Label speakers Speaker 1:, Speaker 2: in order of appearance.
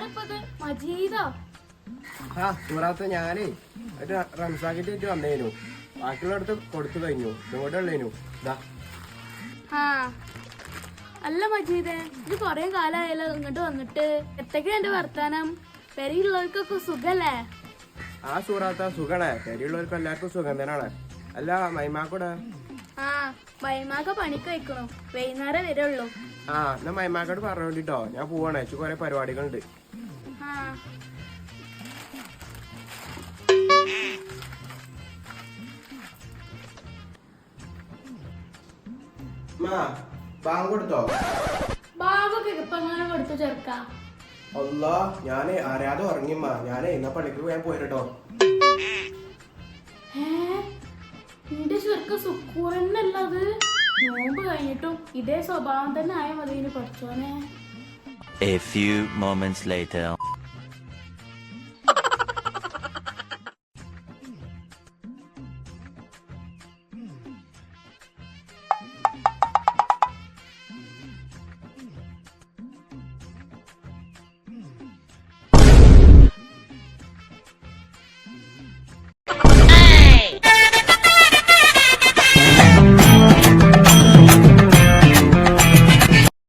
Speaker 1: ആരപ്പത് മജീദോ.
Speaker 2: ആ സൂറാത്ത ഞാനേ ഒരു റംസാക്കിട്ട് ആയിട്ട് വന്നേനു. ബാക്കിയുള്ളടത്ത് കൊടുത്തു കഴിഞ്ഞു. ഇങ്ങോട്ട് ഉള്ളേനു. ഇതാ
Speaker 1: ആ അല്ല മജീദേ ഇത് കൊറേ കാലായാലോ ഇങ്ങോട്ട് വന്നിട്ട്. എത്തൊക്കെ എന്റെ വർത്താനം? പെരിയുള്ളവർക്കൊക്കെ സുഖല്ലേ?
Speaker 2: ആ സൂറാത്ത സുഖണേ. പെരിയുള്ളവർക്ക് എല്ലാവർക്കും സുഖം തന്നെയാണ്. അല്ല മൈമാക്കൂടെ?
Speaker 1: ആ പണിക്ക് വൈകുന്നേരം വരുള്ളൂ.
Speaker 2: ആ എന്നാ മൈമാക്കോട് പറഞ്ഞോണ്ടിട്ടോ ഞാൻ പോവാണ്. കുറെ പരിപാടികളുണ്ട്.
Speaker 1: ആ.
Speaker 2: മാ ബാങ്ക് കൊടുത്തോ?
Speaker 1: ബാബൊക്കെ ഇപ്പൊ അങ്ങനെ കൊടുത്തു ചെറുക്ക?
Speaker 2: അല്ലാ ഞാനേ അറിയാതെ ഉറങ്ങിമ്മ ഞാനേ എന്നാ പള്ളിക്ക് പോയാൻ പോയിട്ടോ
Speaker 1: നിന്റെ സുക്കൂറന്നല്ലത് നോമ്പ് കഴിഞ്ഞിട്ടും ഇതേ സ്വഭാവം തന്നെ ആയ മതി പഠിച്ചോനെ
Speaker 3: A few moments later.